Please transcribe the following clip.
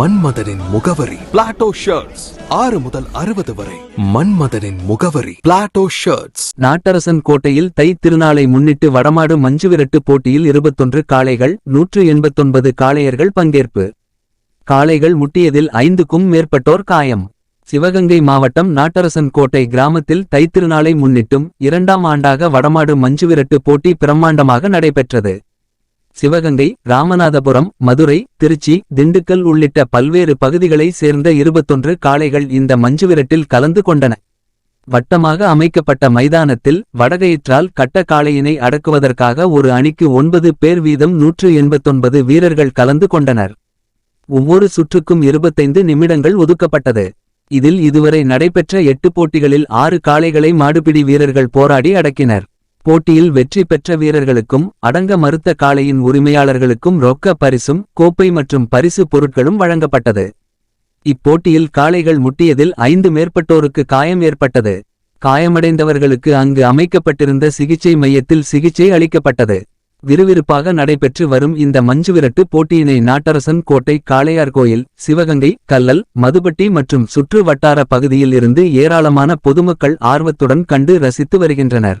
மன்மதனின் முகவரி. Plato shirts ஆறு முதல் அறுபது வரை. மன்மதனின் முகவரி. பிளாட்டோ ஷர்ட்ஸ் நாட்டரசன் கோட்டையில் தை திருநாளை முன்னிட்டு வடமாடு மஞ்சுவிரட்டு போட்டியில் இருபத்தொன்று காளைகள் நூற்று எண்பத்தொன்பது காளையர்கள் பங்கேற்பு. காளைகள் முட்டியதில் ஐந்துக்கும் மேற்பட்டோர் காயம். சிவகங்கை மாவட்டம் நாட்டரசன் கோட்டை கிராமத்தில் தைத்திருநாளை முன்னிட்டும் இரண்டாம் ஆண்டாக வடமாடு மஞ்சுவிரட்டு போட்டி பிரம்மாண்டமாக நடைபெற்றது. சிவகங்கை ராமநாதபுரம் மதுரை திருச்சி திண்டுக்கல் உள்ளிட்ட பல்வேறு பகுதிகளைச் சேர்ந்த இருபத்தொன்று காளைகள் இந்த மஞ்சுவிரட்டில் கலந்து கொண்டன. வட்டமாக அமைக்கப்பட்ட மைதானத்தில் வடகயிற்றால் கட்ட காளையினை அடக்குவதற்காக ஒரு அணிக்கு ஒன்பது பேர் வீதம் நூற்று எண்பத்தொன்பது வீரர்கள் கலந்து கொண்டனர். ஒவ்வொரு சுற்றுக்கும் இருபத்தைந்து நிமிடங்கள் ஒதுக்கப்பட்டது. இதில் இதுவரை நடைபெற்ற எட்டு போட்டிகளில் ஆறு காளைகளை மாடுபிடி வீரர்கள் போராடி அடக்கினர். போட்டியில் வெற்றி பெற்ற வீரர்களுக்கும் அடங்க மறுத்த காளையின் உரிமையாளர்களுக்கும் ரொக்க பரிசும் கோப்பை மற்றும் பரிசு பொருட்களும் வழங்கப்பட்டது. இப்போட்டியில் காளைகள் முட்டியதில் ஐந்து மேற்பட்டோருக்கு காயம் ஏற்பட்டது. காயமடைந்தவர்களுக்கு அங்கு அமைக்கப்பட்டிருந்த சிகிச்சை மையத்தில் சிகிச்சை அளிக்கப்பட்டது. விறுவிறுப்பாக நடைபெற்று வரும் இந்த மஞ்சுவிரட்டு போட்டியினை நாட்டரசன் கோட்டை காளையார் கோயில் சிவகங்கை கல்லல் மதுபட்டி மற்றும் சுற்று வட்டார பகுதியில் இருந்து ஏராளமான பொதுமக்கள் ஆர்வத்துடன் கண்டு ரசித்து வருகின்றனர்.